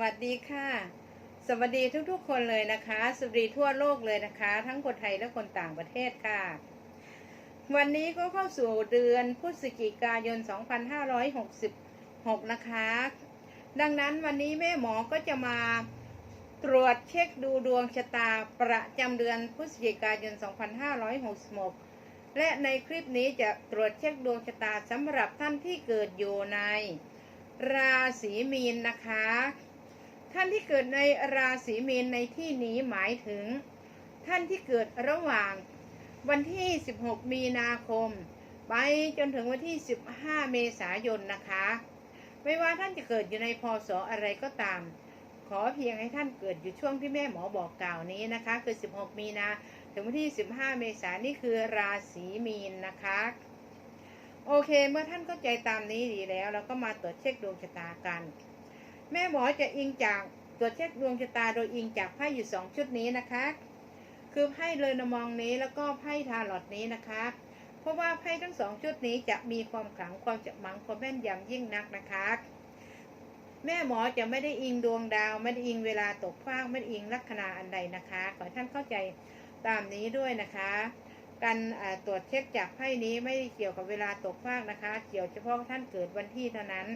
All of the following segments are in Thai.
วัสดีค่ะ สวัสดีทุกๆ คนเลยนะคะ สวัสดีทั่วโลกเลยนะคะ ทั้งคนไทยและคนต่างประเทศค่ะ วันนี้ก็เข้าสู่เดือนพฤศจิกายน 2566 นะคะ ดังนั้นวันนี้แม่หมอก็จะมาตรวจเช็คดูดวงชะตาประจำเดือนพฤศจิกายน 2566 และในคลิปนี้จะตรวจเช็คดวงชะตาสำหรับท่านที่เกิดอยู่ในราศีมีนนะคะ ท่านที่เกิดในราศีมีนในที่นี้หมายถึง ท่านที่เกิดระหว่าง วันที่ 16 มีนาคม ไปจนถึงวันที่ 15 เมษายนนะคะ ไม่ว่าท่านจะเกิดอยู่ในพศอะไรก็ตาม ขอเพียงให้ท่านเกิดอยู่ช่วงที่แม่หมอบอกกล่าวนี้นะคะ คือ 16 มีนาถึงวันที่ 15 เมษายนนี่คือราศีมีนนะคะ โอเค เมื่อท่านเข้าใจตามนี้ดีแล้ว เราก็มาตรวจเช็คดวงชะตากัน แม่หมอจะอิงจากตรวจเช็คดวงชะตาโดยอิงจากไพ่อยู่สองชุดนี้นะคะ คือไพ่เลยนมองนี้แล้วก็ไพ่ทาลอตนี้นะคะ เพราะว่าไพ่ทั้งสองชุดนี้จะมีความขลังความจะมังความแม่นยำยิ่งนักนะคะ แม่หมอจะไม่ได้อิงดวงดาว ไม่ได้อิงเวลาตกฟากไม่ได้อิงลัคนาอันใดนะคะ ขอท่านเข้าใจตามนี้ด้วยนะคะ การตรวจเช็คจากไพ่นี้ไม่ได้เกี่ยวกับเวลาตกฟากนะคะ เกี่ยวเฉพาะท่านเกิดวันที่เท่านั้น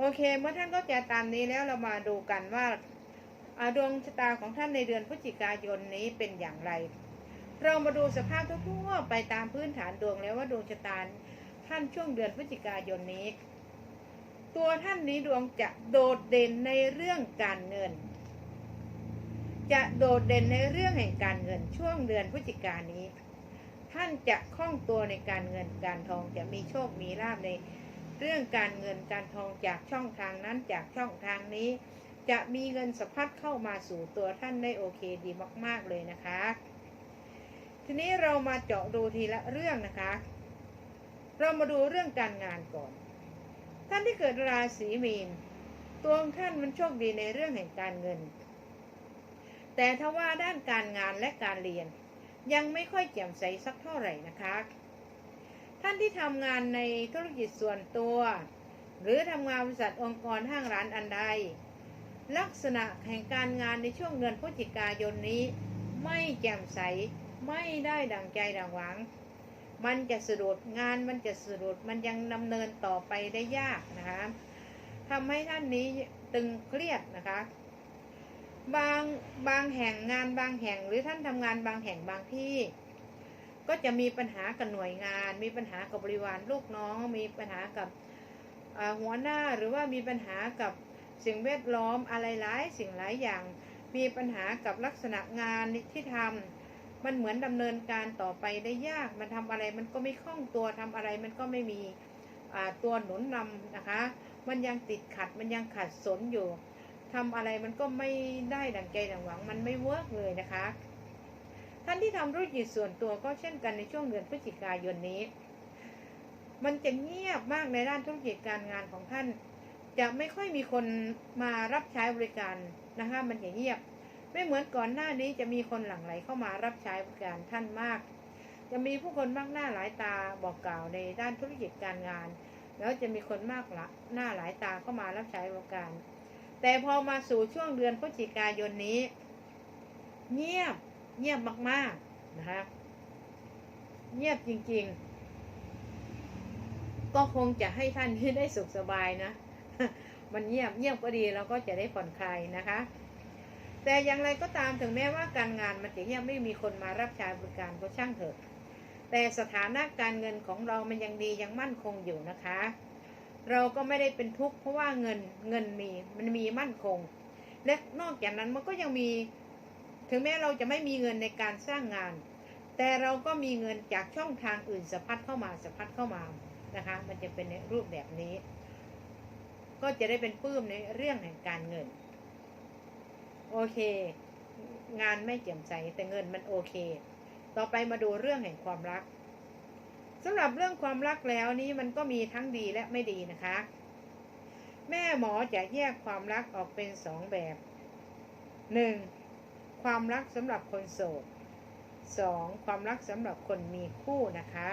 โอเค เมื่อท่านก็จะตามนี้แล้วเรามาดูกันว่าดวงชะตาของท่านในเดือนพฤศจิกายนนี้เป็นอย่างไร เรามาดูสภาพทั่วๆไปตามพื้นฐานดวงแล้วว่าดวงชะตาท่านช่วงเดือนพฤศจิกายนนี้ ตัวท่านนี้ดวงจะโดดเด่นในเรื่องการเงิน จะโดดเด่นในเรื่องแห่งการเงินช่วงเดือนพฤศจิกายนนี้ ท่านจะคล่องตัวในการเงินการทองจะมีโชคมีลาภใน เรื่องการเงินการทองจากช่องทางนั้นจากช่องทางนี้ จะมีเงินสะพัดเข้ามาสู่ตัวท่านได้โอเคดีมาก ๆเลยนะคะ ทีนี้เรามาเจาะดูทีละเรื่องนะคะ เรามาดูเรื่องการงานก่อน ท่านที่เกิดราศีมีนตัวท่านมันโชคดีในเรื่องแห่งการเงิน แต่ถ้าว่าด้านการงานและการเรียน ยังไม่ค่อยแจ่มใสสักเท่าไหร่นะคะ ท่านที่ทำงานในธุรกิจส่วนตัว หรือทำงานบริษัทองค์กรห้างร้านอันใด ลักษณะแห่งการงานในช่วงเดือนพฤศจิกายนนี้ ไม่แจ่มใสไม่ได้ดังใจดังหวัง มันจะสะดุดงานมันจะสะดุดมันยังดำเนินต่อไปได้ยากนะคะทำให้ท่านนี้ตึงเครียดนะคะ บางบางแห่งงานบางแห่งหรือท่านทำงานบางแห่งบางที่ ก็จะมีปัญหากับหน่วยงาน มีปัญหากับบริวารลูกน้อง มีปัญหากับหัวหน้าหรือว่ามีปัญหากับสิ่งแวดล้อมอะไรหลายสิ่งหลายอย่าง มีปัญหากับลักษณะงานที่ทำมันเหมือนดำเนินการต่อไปได้ยาก มันทำอะไรมันก็ไม่คล่องตัวทำอะไรมันก็ไม่มีตัวหนุนนำนะคะ มันยังติดขัดมันยังขัดสนอยู่ทำอะไรมันก็ไม่ได้ดังใจดังหวัง มันไม่เวิร์กเลยนะคะ ท่านที่ทำธุรกิจส่วนตัวก็เช่นกันในช่วงเดือนพฤศจิกายนนี้ มันจะเงียบมากในด้านธุรกิจการงานของท่าน จะไม่ค่อยมีคนมารับใช้บริการนะคะมันจะเงียบ ไม่เหมือนก่อนหน้านี้จะมีคนหลั่งไหลเข้ามารับใช้บริการท่านมาก จะมีผู้คนมากหน้าหลายตาบอกกล่าวในด้านธุรกิจการงาน แล้วจะมีคนมากละหน้าหลายตาเข้ามารับใช้บริการ แต่พอมาสู่ช่วงเดือนพฤศจิกายนนี้ เงียบ เงียบมาก ๆ นะคะ เงียบจริง ๆ ก็คงจะให้ท่านที่ได้สุขสบายนะ มันเงียบเงียบก็ดีเราก็จะได้ผ่อนคลายนะคะ แต่อย่างไรก็ตามถึงแม้ว่าการงานมันจะเงียบไม่มีคนมารับใช้บริการก็ช่างเถอะ แต่สถานะการเงินของเรามันยังดียังมั่นคงอยู่นะคะ เราก็ไม่ได้เป็นทุกข์เพราะว่าเงินเงินมีมันมีมั่นคงและนอกจากนั้นมันก็ยังมี ถึงแม้เราจะไม่มีเงินในการสร้างงาน แต่เราก็มีเงินจากช่องทางอื่นสะพัดเข้ามาสะพัดเข้ามานะคะ มันจะเป็นในรูปแบบนี้ ก็จะได้เป็นปื้มในเรื่องแห่งการเงิน โอเค งานไม่เจียมใสแต่เงินมันโอเค ต่อไปมาดูเรื่องแห่งความรักสำหรับเรื่องความรักแล้วนี้มันก็มีทั้งดีและไม่ดีนะคะ แม่หมอจะแยกความรักออกเป็นสองแบบหนึ่ง ความรักสำหรับคนโสด 2. ความรักสำหรับคนมีคู่นะคะ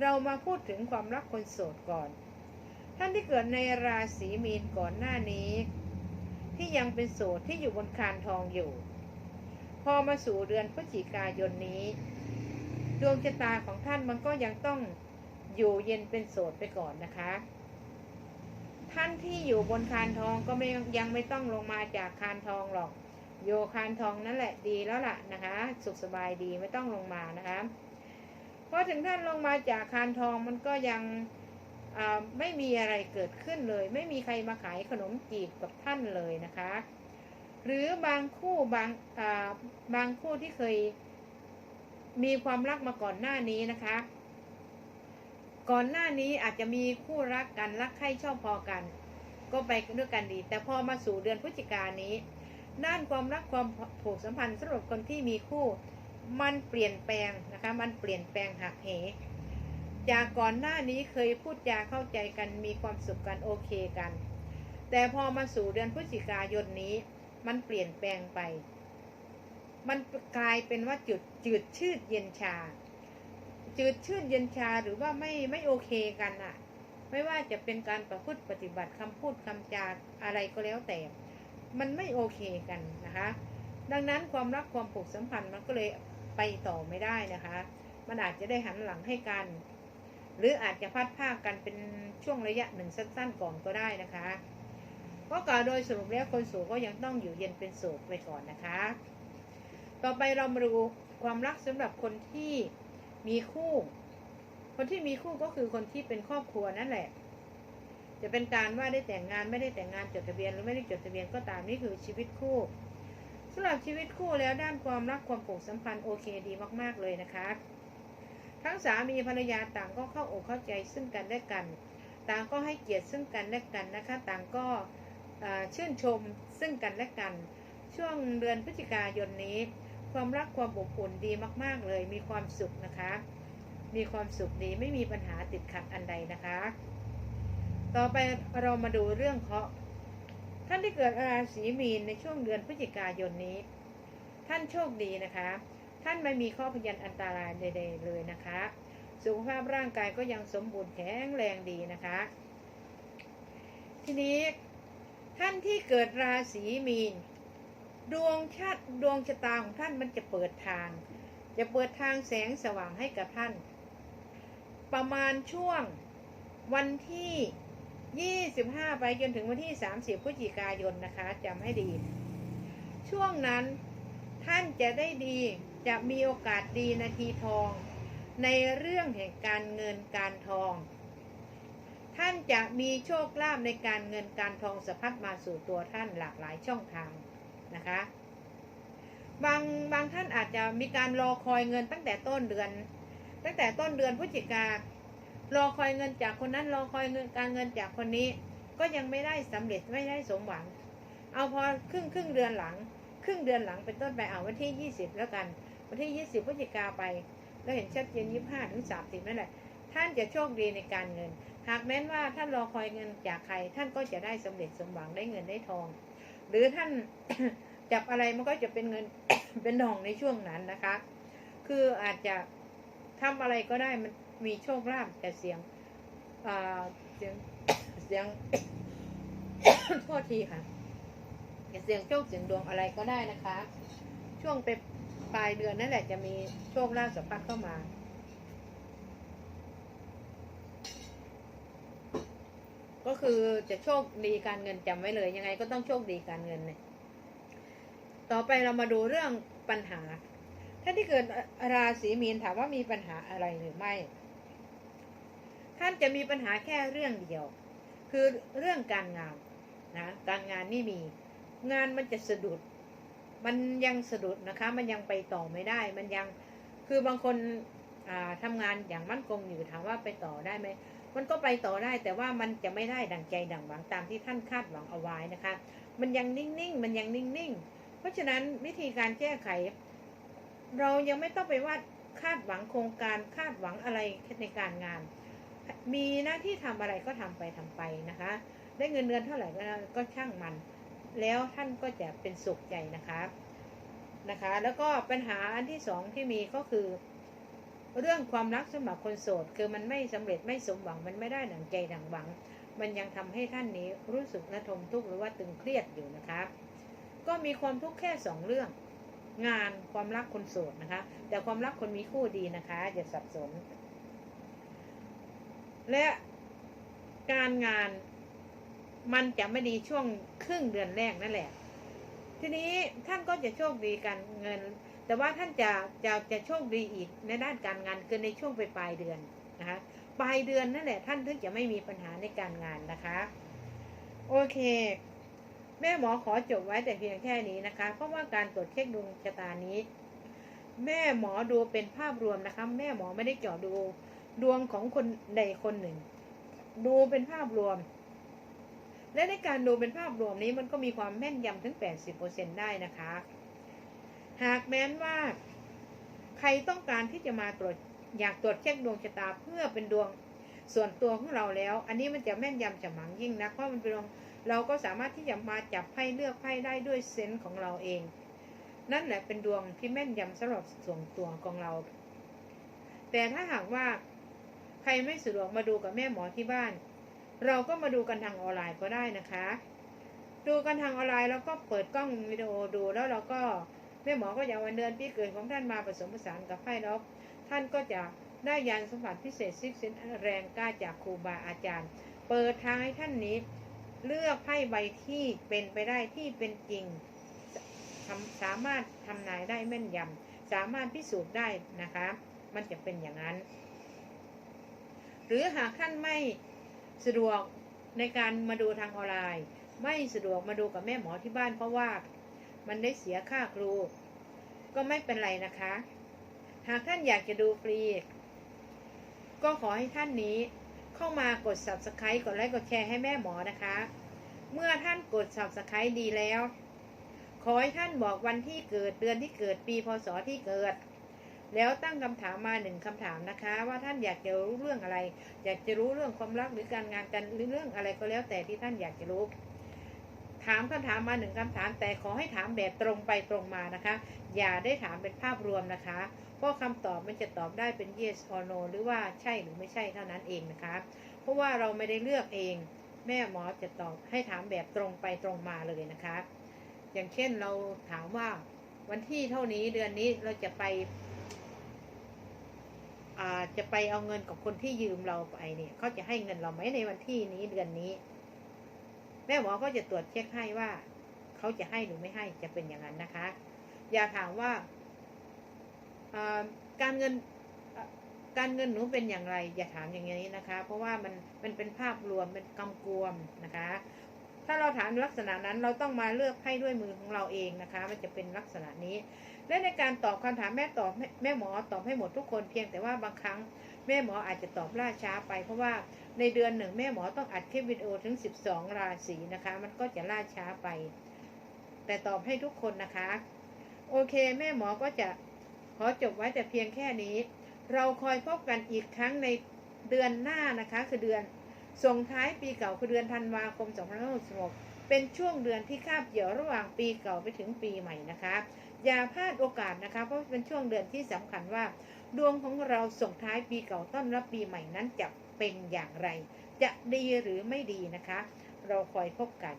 เรามาพูดถึงความรักคนโสดก่อน ท่านที่เกิดในราศีมีนก่อนหน้านี้ ที่ยังเป็นโสดที่อยู่บนคานทองอยู่ พอมาสู่เดือนพฤศจิกายนนี้ ดวงชะตาของท่านมันก็ยังต้องอยู่เย็นเป็นโสดไปก่อนนะคะ ท่านที่อยู่บนคานทองก็ไม่ยังไม่ต้องลงมาจากคานทองหรอก โยคานทองนั่นแหละดีแล้วล่ะนะคะ สุขสบายดีไม่ต้องลงมานะคะเพราะถึงท่านลงมาจากคานทองมันก็ยังไม่มีอะไรเกิดขึ้นเลย ไม่มีใครมาขายขนมจีบกับท่านเลยนะคะ หรือบางคู่บางาบางคู่ที่เคยมีความรักมาก่อนหน้านี้นะคะ ก่อนหน้านี้อาจจะมีคู่รักกันรักใคร่ชอบพอกัน ก็ไปด้วยกันดี แต่พอมาสู่เดือนพฤศจิกายนนี้ ด้านความรักความผูกสัมพันธ์สำหรับคนที่มีคู่ มันเปลี่ยนแปลงนะคะ มันเปลี่ยนแปลงหักเห จากก่อนหน้านี้เคยพูดจาเข้าใจกันมีความสุขกันโอเคกัน แต่พอมาสู่เดือนพฤศจิกายนนี้ มันเปลี่ยนแปลงไป มันกลายเป็นว่าจุดจืดชืดเย็นชา จืดชืดเย็นชาหรือว่าไม่ไม่โอเคกันอะไม่ว่าจะเป็นการประพฤติปฏิบัติคำพูดคำจาอะไรก็แล้วแต่ มันไม่โอเคกันนะคะ ดังนั้นความรักความผูกสัมพันธ์มันก็เลยไปต่อไม่ได้นะคะ มันอาจจะได้หันหลังให้กัน หรืออาจจะพัดภาคกันเป็นช่วงระยะหนึ่งสั้น ๆ ก่อนก็ได้นะคะเพราะกล่าวโดยสรุปแล้วคนโสดก็ยังต้องอยู่เย็นเป็นโสดไปก่อนนะคะ ต่อไปเรามาดูความรักสำหรับคนที่มีคู่ คนที่มีคู่ก็คือคนที่เป็นครอบครัวนั่นแหละ จะเป็นการว่าได้แต่งงานไม่ได้แต่งงานจดทะเบียนหรือไม่ได้จดทะเบียนก็ตามนี่คือชีวิตคู่สำหรับชีวิตคู่แล้วด้านความรักความผูกสัมพันธ์โอเคดีมาก ๆเลยนะคะ ทั้งสามีภรรยาต่างก็เข้าอกเข้าใจซึ่งกันและกัน ต่างก็ให้เกียรติซึ่งกันและกันนะคะ ต่างก็ชื่นชมซึ่งกันและกัน ช่วงเดือนพฤศจิกายนนี้ ความรักความอบอุ่นดีมาก ๆ เลยมีความสุขนะคะ มีความสุขดีไม่มีปัญหาติดขัดอันใดนะคะ ต่อไปเรามาดูเรื่องเคราะห์ท่านที่เกิดราศีมีนในช่วงเดือนพฤศจิกายนนี้ ท่านโชคดีนะคะ ท่านไม่มีข้อพยันอันตรายใด ๆ เลยนะคะ สุขภาพร่างกายก็ยังสมบูรณ์แข็งแรงดีนะคะ ทีนี้ท่านที่เกิดราศีมีน ดวงชาติดวงชะตาของท่านมันจะเปิดทาง จะเปิดทางแสงสว่างให้กับท่าน ประมาณช่วงวันที่ 25 ไปจนถึงวันที่ 30พฤศจิกายนนะคะจำให้ดี ช่วงนั้นท่านจะได้ดีจะมีโอกาสดีนาทีทอง ในเรื่องแห่งการเงินการทอง ท่านจะมีโชคลาภในการเงินการทองสะพัดมาสู่ตัวท่านหลากหลายช่องทางนะคะ บางบางท่านอาจจะมีการรอคอยเงินตั้งแต่ต้นเดือน ตั้งแต่ต้นเดือนพฤศจิกา รอคอยเงินจากคนนั้นรอคอยเงินการเงินจากคนนี้ ก็ยังไม่ได้สำเร็จไม่ได้สมหวัง เอาพอครึ่งครึ่งเดือนหลัง ครึ่งเดือนหลังเป็นต้นไปเอาวันที่ 20 แล้วกัน วันที่ 20พฤศจิกาไปแล้วเห็นชัดเจน25ถึง30นั่นแหละท่านจะโชคดีในการเงิน หากแม้นว่าท่านรอคอยเงินจากใคร ท่านก็จะได้สำเร็จสมหวังได้เงินได้ทอง หรือท่านจับอะไรมันก็จะเป็นเงินเป็นทองในช่วงนั้นนะคะ คืออาจจะทำอะไรก็ได้มัน มีโชคลาภแต่เสียงเสียงเสียงโทษทีค่ะอย่เสียงโชคเสียงดวงอะไรก็ได้นะคะ ช่วงไปปลายเดือนนั่นแหละจะมีโชคลาภสัมพัดเข้ามาก็คือจะโชคดีการเงินจำไว้เลยยังไงก็ต้องโชคดีการเงินเนี่ยต่อไปเรามาดูเรื่องปัญหาท่านที่เกิดราศีมีนถามว่ามีปัญหาอะไรหรือไม่ ท่านจะมีปัญหาแค่เรื่องเดียว คือเรื่องการงานนะการงานนี่มีงานมันจะสะดุด มันยังสะดุดนะคะ มันยังไปต่อไม่ได้ มันยังคือบางคนอ่าทำงานอย่างมั่นคงอยู่ถามว่าไปต่อได้ไหมมันก็ไปต่อได้แต่ว่ามันจะไม่ได้ดังใจดังหวังตามที่ท่านคาดหวังเอาไว้นะคะ มันยังนิ่งๆ มันยังนิ่งๆ เพราะฉะนั้นวิธีการแก้ไข เรายังไม่ต้องไปว่าคาดหวังโครงการคาดหวังอะไรในการงาน มีหน้าที่ทำอะไรก็ทำไปทำไปนะคะ ได้เงินเดือนเท่าไหร่ก็ก็ช่างมัน แล้วท่านก็จะเป็นสุขใจนะคะนะคะ แล้วก็ปัญหาอันที่สองที่มีก็คือ เรื่องความรักสำหรับคนโสด คือมันไม่สำเร็จไม่สมหวังมันไม่ได้ดังใจดังหวัง มันยังทำให้ท่านนี้รู้สึกระทมทุกข์หรือว่าตึงเครียดอยู่นะคะ ก็มีความทุกข์แค่สองเรื่อง งานความรักคนโสดนะคะ แต่ความรักคนมีคู่ดีนะคะอย่าสับสน และการงานมันจะไม่ดีช่วงครึ่งเดือนแรกนั่นแหละ ทีนี้ท่านก็จะโชคดีการเงิน แต่ว่าท่านจะจะจะโชคดีอีกในด้านการงานคือในช่วงปลายเดือนนะคะปลายเดือนนั่นแหละ ท่านถึงจะไม่มีปัญหาในการงานนะคะ โอเค แม่หมอขอจบไว้แต่เพียงแค่นี้นะคะ เพราะว่าการตรวจเช็คดวงชะตานี้ แม่หมอดูเป็นภาพรวมนะคะ แม่หมอไม่ได้เจาะดู ดวงของคนใดคนหนึ่ง ดูเป็นภาพรวม และในการดูเป็นภาพรวมนี้มันก็มีความแม่นยำถึง 80%ได้นะคะ หากแม้นว่า ใครต้องการที่จะมาตรวจอยากตรวจเช็คดวงชะตาเพื่อเป็นดวงส่วนตัวของเราแล้ว อันนี้มันจะแม่นยำฉมังยิ่งนะเพราะมันเป็นดวงเราก็สามารถที่จะมาจับไพ่เลือกไพ่ได้ด้วยเซนส์ของเราเอง นั่นแหละเป็นดวงที่แม่นยำสำหรับส่วนตัวของเรา แต่ถ้าหากว่า ใครไม่สะดวกมาดูกับแม่หมอที่บ้าน เราก็มาดูกันทางออนไลน์ก็ได้นะคะ ดูกันทางออนไลน์แล้วก็เปิดกล้องวิดีโอดูแล้วเราก็แม่หมอก็จะวันเดือนปีเกิดของท่านมาผสมผสานกับไพ่แล้วท่านก็จะได้ยานสมบัติพิเศษซิกเซนแรงกล้าจากครูบาอาจารย์ เปิดทางให้ท่านนี้ เลือกไพ่ใบที่เป็นไปได้ที่เป็นจริงสามารถทำนายได้แม่นยำสามารถพิสูจน์ได้นะคะ มันจะเป็นอย่างนั้น หรือหากท่านไม่สะดวกในการมาดูทางออนไลน์ ไม่สะดวกมาดูกับแม่หมอที่บ้านเพราะว่ามันได้เสียค่าครู ก็ไม่เป็นไรนะคะ หากท่านอยากจะดูฟรี ก็ขอให้ท่านนี้เข้ามากด subscribe กดไลค์กดแชร์ให้แม่หมอนะคะ เมื่อท่านกด subscribe ดีแล้ว ขอให้ท่านบอกวันที่เกิดเดือนที่เกิดปีพศที่เกิด แล้วตั้งคำถามมาหนึ่งคำถามนะคะ ว่าท่านอยากจะรู้เรื่องอะไร อยากจะรู้เรื่องความรักหรือการงานกันหรือเรื่องอะไรก็แล้วแต่ที่ท่านอยากจะรู้ ถามคำถามมาหนึ่งคำถาม แต่ขอให้ถามแบบตรงไปตรงมานะคะ อย่าได้ถามเป็นภาพรวมนะคะ เพราะคำตอบมันจะตอบได้เป็น yes or no หรือว่าใช่หรือไม่ใช่เท่านั้นเองนะคะ เพราะว่าเราไม่ได้เลือกเอง แม่หมอจะตอบให้ถามแบบตรงไปตรงมาเลยนะคะ อย่างเช่นเราถามว่าวันที่เท่านี้เดือนนี้เราจะไป จะไปเอาเงินกับคนที่ยืมเราไปเนี่ยเขาจะให้เงินเราไหมในวันที่นี้เดือนนี้ แม่หมอก็จะตรวจเช็คให้ว่าเขาจะให้หรือไม่ให้จะเป็นอย่างนั้นนะคะ อย่าถามว่าการเงินการเงินหนูเป็นอย่างไร อย่าถามอย่างนี้นะคะ เพราะว่ามันมันเป็นภาพรวมเป็นกำกวมนะคะ ถ้าเราถามลักษณะนั้นเราต้องมาเลือกไพ่ด้วยมือของเราเองนะคะ มันจะเป็นลักษณะนี้ และในการตอบคำถามแม่ตอบแม่แม่หมอตอบให้หมดทุกคนเพียงแต่ว่าบางครั้งแม่หมออาจจะตอบล่าช้าไป เพราะว่าในเดือนหนึ่งแม่หมอต้องอัดคลิปวิดีโอถึง 12 ราศีนะคะ มันก็จะล่าช้าไป แต่ตอบให้ทุกคนนะคะ โอเค แม่หมอก็จะขอจบไว้แต่เพียงแค่นี้ เราคอยพบกันอีกครั้งในเดือนหน้านะคะ คือเดือน ส่งท้ายปีเก่าคือเดือนธันวาคม 2566 เป็นช่วงเดือนที่คาบเกี่ยวระหว่างปีเก่าไปถึงปีใหม่นะคะ อย่าพลาดโอกาสนะคะ เพราะเป็นช่วงเดือนที่สำคัญว่า ดวงของเราส่งท้ายปีเก่าต้อนรับปีใหม่นั้นจะเป็นอย่างไร จะดีหรือไม่ดีนะคะ เราคอยพบกัน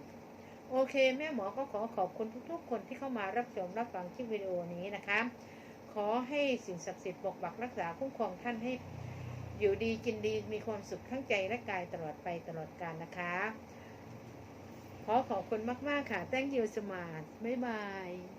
โอเค แม่หมอก็ขอขอบคุณทุกๆ คนที่เข้ามารับชมรับฟังคลิปวิดีโอนี้นะคะ ขอให้สิ่งศักดิ์สิทธิ์ปกปักรักษาคุ้มครองท่านให้ อยู่ดีกินดีมีความสุขทั้งใจและกายตลอดไปตลอดกาลนะคะ ขอขอบคุณมาก ๆ ค่ะ thank you so much บ๊ายบาย